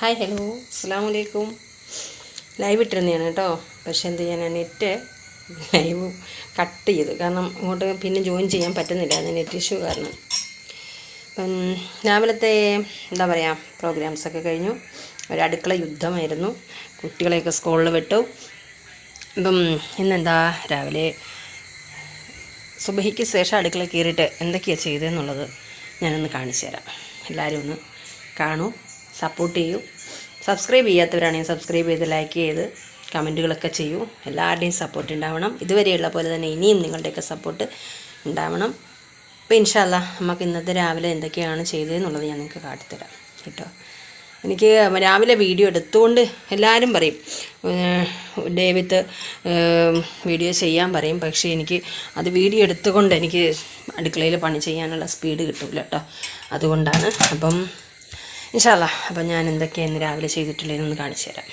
Hi hello അസ്സാം വലൈക്കും live ഇട്ടിരുന്നതാണ് കേട്ടോ. പക്ഷെ എന്ത് ചെയ്യാൻ നെറ്റ് ലൈവ് കട്ട് ചെയ്തു. കാരണം അങ്ങോട്ട് പിന്നെ ജോയിൻ ചെയ്യാൻ പറ്റുന്നില്ല. അത് നെറ്റ് ഇഷ്യൂ കാരണം. അപ്പം രാവിലത്തെ എന്താ പറയുക പ്രോഗ്രാംസൊക്കെ കഴിഞ്ഞു. ഒരു അടുക്കള യുദ്ധമായിരുന്നു. കുട്ടികളെയൊക്കെ സ്കൂളിൽ വിട്ടു. ഇപ്പം ഇന്നെന്താ? രാവിലെ സുബഹിക്ക് ശേഷം അടുക്കള കയറിയിട്ട് എന്തൊക്കെയാണ് ചെയ്തതെന്നുള്ളത് ഞാനൊന്ന് കാണിച്ചു തരാം. എല്ലാവരും ഒന്ന് കാണൂ. സപ്പോർട്ട് ചെയ്യൂ. സബ്സ്ക്രൈബ് ചെയ്യാത്തവരാണെങ്കിൽ സബ്സ്ക്രൈബ് ചെയ്ത് ലൈക്ക് ചെയ്ത് കമന്റുകളൊക്കെ ചെയ്യൂ. എല്ലാവരുടെയും സപ്പോർട്ട് ഉണ്ടാവണം. ഇതുവരെയുള്ള പോലെ തന്നെ ഇനിയും നിങ്ങളുടെയൊക്കെ സപ്പോർട്ട് ഉണ്ടാവണം. അപ്പോൾ ഇൻഷാല്ല നമുക്ക് ഇന്നത്തെ രാവിലെ എന്തൊക്കെയാണ് ചെയ്തതെന്നുള്ളത് ഞാൻ നിങ്ങൾക്ക് കാട്ടിത്തരാം കേട്ടോ. എനിക്ക് രാവിലെ വീഡിയോ എടുത്തുകൊണ്ട് എല്ലാവരും പറയും ഡേവിത്ത് വീഡിയോ ചെയ്യാൻ പറയും. പക്ഷേ എനിക്ക് അത് വീഡിയോ എടുത്തുകൊണ്ട് എനിക്ക് അടുക്കളയിൽ പണി ചെയ്യാനുള്ള സ്പീഡ് കിട്ടില്ല കേട്ടോ. അതുകൊണ്ടാണ് അപ്പം ഇൻഷാല്ല അപ്പം ഞാൻ എന്തൊക്കെയാണ് ഇന്ന് രാവിലെ ചെയ്തിട്ടുള്ളതെന്ന് കാണിച്ചു തരാം.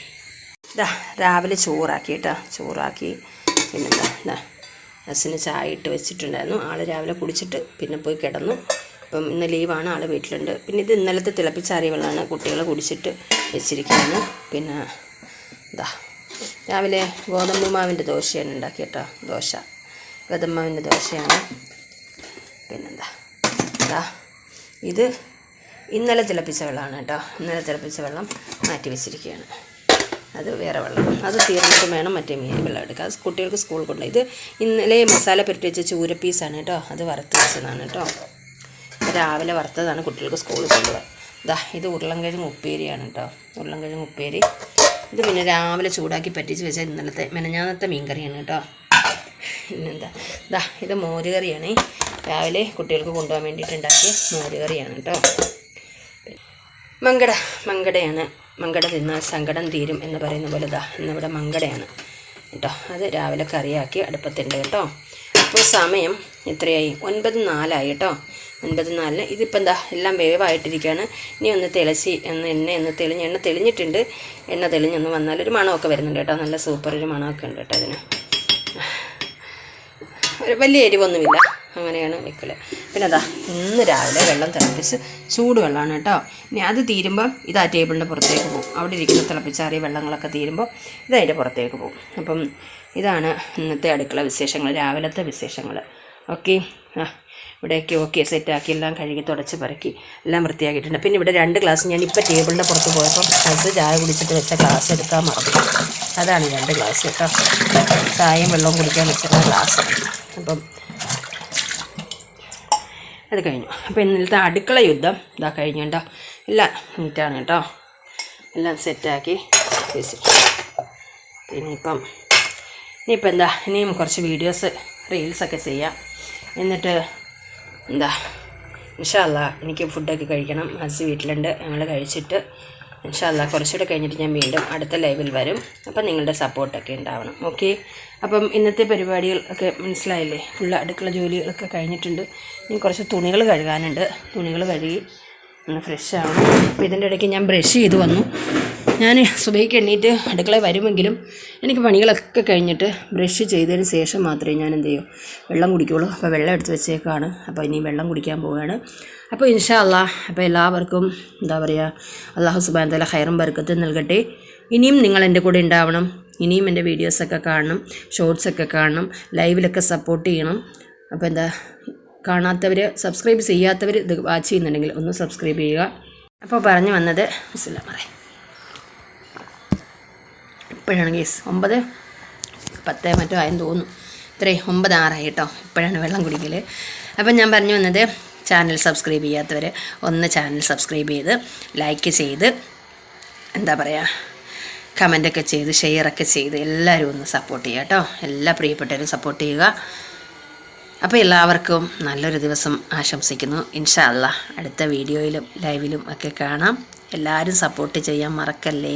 ഇതാ രാവിലെ ചോറാക്കി കേട്ടോ ചോറാക്കി പിന്നെന്താ ഇതാ ബസ്സിന് ചായ ഇട്ട് വെച്ചിട്ടുണ്ടായിരുന്നു. ആൾ രാവിലെ കുടിച്ചിട്ട് പിന്നെ പോയി കിടന്നു. അപ്പം ഇന്ന് ലീവാണ് ആൾ വീട്ടിലുണ്ട്. പിന്നെ ഇത് ഇന്നലത്തെ തിളപ്പിച്ചാറിയ വെള്ളമാണ് കുട്ടികൾ കുടിച്ചിട്ട് വെച്ചിരിക്കുകയാണ് പിന്നെ ഇതാ രാവിലെ ഗോതമ്പ് മാവിന്റെ ദോശയാണ് ഉണ്ടാക്കി കേട്ടോ ദോശ. ഗോതമ്പ് മാവിന്റെ ദോശയാണ്. പിന്നെന്താ ഇതാ ഇത് ഇന്നലെ തിളപ്പിച്ച വെള്ളമാണ് കേട്ടോ. ഇന്നലെ തിളപ്പിച്ച വെള്ളം മാറ്റി വെച്ചിരിക്കുകയാണ്. അത് വേറെ വെള്ളം. അത് തീർന്നിട്ട് വേണം മറ്റേ മീൻ വെള്ളം എടുക്കുക അത് കുട്ടികൾക്ക് സ്കൂൾ കൊണ്ടുപോയി. ഇത് ഇന്നലെ മസാല പുരട്ടി വെച്ച ചൂര പീസാണ് കേട്ടോ. അത് വറുത്ത് വെച്ചതാണ് കേട്ടോ. രാവിലെ വറുത്തതാണ് കുട്ടികൾക്ക് സ്കൂളിൽ കൊണ്ടുപോകാൻ ഇതാ ഇത് ഉരുളൻകിഴങ്ങ് ഉപ്പേരിയാണ് കേട്ടോ. ഉരുളൻകിഴങ്ങ് ഉപ്പേരി. ഇത് പിന്നെ രാവിലെ ചൂടാക്കി പറ്റിച്ച് വെച്ചാൽ ഇന്നലത്തെ മെനഞ്ഞാന്നത്തെ മീൻകറിയാണ് കേട്ടോ. പിന്നെന്താ? ഇതാ ഇത് മോരുകറിയാണ്. രാവിലെ കുട്ടികൾക്ക് കൊണ്ടുപോകാൻ വേണ്ടിയിട്ട് ഉണ്ടാക്കിയ മോരുകറിയാണ് കേട്ടോ. മങ്കട മങ്കടയാണ്. മങ്കട തിന്നാൽ സങ്കടം തീരും എന്ന് പറയുന്ന പോലെ ഇതാ ഇന്നിവിടെ മങ്കടയാണ്. കേട്ടോ അത് രാവിലെ കറിയാക്കി അടുപ്പത്തുണ്ട് കേട്ടോ. അപ്പോൾ സമയം എത്രയായി? ഒൻപത് നാലായി കേട്ടോ. ഒൻപത് നാലിന് ഇതിപ്പോൾ എന്താ എല്ലാം വേവായിട്ടിരിക്കുകയാണ്. ഇനി ഒന്ന് തിളച്ചി ഒന്ന് എണ്ണ ഒന്ന് തെളിഞ്ഞ് എണ്ണ തെളിഞ്ഞിട്ടുണ്ട്. എണ്ണ തെളിഞ്ഞൊന്ന് വന്നാൽ ഒരു മണമൊക്കെ വരുന്നുണ്ട് കേട്ടോ. നല്ല സൂപ്പർ ഒരു മണമൊക്കെ ഉണ്ട് കേട്ടോ അതിന് വലിയ എരിവൊന്നുമില്ല. അങ്ങനെയാണ് വെക്കൽ പിന്നെ അതാ ഇന്ന് രാവിലെ വെള്ളം തിളപ്പിച്ച് ചൂട് വെള്ളമാണ് കേട്ടോ. ഇനി അത് തീരുമ്പോൾ ഇത് ആ ടേബിളിന്റെ പുറത്തേക്ക് പോകും. അവിടെ ഇരിക്കുന്ന തിളപ്പിച്ചാറിയ വെള്ളങ്ങളൊക്കെ തീരുമ്പോൾ ഇത് അതിന്റെ പുറത്തേക്ക് പോകും. അപ്പം ഇതാണ് ഇന്നത്തെ അടുക്കള വിശേഷങ്ങൾ രാവിലത്തെ വിശേഷങ്ങൾ. ഓക്കെ? ആ ഇവിടെയൊക്കെ ഓക്കെ സെറ്റാക്കി എല്ലാം കഴുകി തുടച്ച് പറക്കി എല്ലാം വൃത്തിയാക്കിയിട്ടുണ്ട്. പിന്നെ ഇവിടെ രണ്ട് ഗ്ലാസ് ഞാൻ ഇപ്പോൾ ടേബിളിന്റെ പുറത്ത് പോയപ്പോൾ ഹസ് ചായ കുടിച്ചിട്ട് വെച്ച ഗ്ലാസ് എടുക്കാൻ മറന്നു. അതാണ് രണ്ട് ഗ്ലാസ് കേട്ടോ. ചായയും വെള്ളവും കുടിക്കാൻ വെച്ചിരുന്ന ഗ്ലാസ് അപ്പം അത് കഴിഞ്ഞു. അപ്പോൾ ഇന്നലത്തെ അടുക്കള യുദ്ധം ഇതാ കഴിഞ്ഞു കേട്ടോ. എല്ലാം നീറ്റാണ് കേട്ടോ. എല്ലാം സെറ്റാക്കി വെച്ചിട്ട് ഇനിയിപ്പം ഇനിയിപ്പോൾ എന്താ? ഇനിയും കുറച്ച് വീഡിയോസ് റീൽസൊക്കെ ചെയ്യാം. എന്നിട്ട് എന്താ? ഇൻഷാല്ല എനിക്ക് ഫുഡൊക്കെ കഴിക്കണം. ഹസ് വീട്ടിലുണ്ട്. ഞങ്ങൾ കഴിച്ചിട്ട് ഇൻഷാല്ല കുറച്ചുകൂടെ കഴിഞ്ഞിട്ട് ഞാൻ വീണ്ടും അടുത്ത ലൈവിൽ വരും. അപ്പം നിങ്ങളുടെ സപ്പോർട്ടൊക്കെ ഉണ്ടാവണം. ഓക്കെ? അപ്പം ഇന്നത്തെ പരിപാടികൾ ഒക്കെ മനസ്സിലായില്ലേ? ഫുള്ള് അടുക്കള ജോലികളൊക്കെ കഴിഞ്ഞിട്ടുണ്ട്. ഇനി കുറച്ച് തുണികൾ കഴുകാനുണ്ട്. തുണികൾ കഴുകി ഒന്ന് ഫ്രഷ് ആവണം. അപ്പോൾ ഇതിന്റെ ഇടയ്ക്ക് ഞാൻ ബ്രഷ് ചെയ്ത് വന്നു. ഞാൻ സുബൈക്ക് എണ്ണീറ്റ് അടുക്കളയിൽ വരുമെങ്കിലും എനിക്ക് പണികളൊക്കെ കഴിഞ്ഞിട്ട് ബ്രഷ് ചെയ്തതിന് ശേഷം മാത്രമേ ഞാൻ എന്ത് ചെയ്യൂ വെള്ളം കുടിക്കുകയുള്ളൂ അപ്പോൾ വെള്ളം എടുത്ത് വെച്ചേക്കാണ്. അപ്പോൾ ഇനി വെള്ളം കുടിക്കാൻ പോവുകയാണ്. അപ്പോൾ ഇൻഷാ അല്ലാ അപ്പോൾ എല്ലാവർക്കും എന്താ പറയുക അള്ളാഹു സുബാൻ തല ഹൈറും ബർക്കത്ത് നൽകട്ടെ. ഇനിയും നിങ്ങൾ എന്റെ കൂടെ ഉണ്ടാവണം. ഇനിയും എന്റെ വീഡിയോസൊക്കെ കാണണം ഷോർട്സൊക്കെ കാണണം ലൈവിലൊക്കെ സപ്പോർട്ട് ചെയ്യണം. അപ്പോൾ എന്താ കാണാത്തവർ സബ്സ്ക്രൈബ് ചെയ്യാത്തവർ ഇത് വാച്ച് ചെയ്യുന്നുണ്ടെങ്കിൽ ഒന്ന് സബ്സ്ക്രൈബ് ചെയ്യുക. അപ്പോൾ പറഞ്ഞു വന്നത് മിസ്സില്ല പറയാം ഇപ്പോഴാണ് കേസ്. ഒമ്പത് പത്ത് മറ്റോ ആയെന്ന് തോന്നുന്നു. ഇത്രേ ഒമ്പത് ആറായി കേട്ടോ. ഇപ്പോഴാണ് വെള്ളം കുടിക്കൽ അപ്പം ഞാൻ പറഞ്ഞു വന്നത് ചാനൽ സബ്സ്ക്രൈബ് ചെയ്യാത്തവർ ഒന്ന് ചാനൽ സബ്സ്ക്രൈബ് ചെയ്ത് ലൈക്ക് ചെയ്ത് എന്താ പറയുക കമന്റൊക്കെ ചെയ്ത് ഷെയറൊക്കെ ചെയ്ത് എല്ലാവരും ഒന്ന് സപ്പോർട്ട് ചെയ്യുക കേട്ടോ. എല്ലാ പ്രിയപ്പെട്ടവരും സപ്പോർട്ട് ചെയ്യുക. അപ്പോൾ എല്ലാവർക്കും നല്ലൊരു ദിവസം ആശംസിക്കുന്നു. ഇൻഷാ അല്ല അടുത്ത വീഡിയോയിലും ലൈവിലും ഒക്കെ കാണാം. എല്ലാവരും സപ്പോർട്ട് ചെയ്യാൻ മറക്കല്ലേ.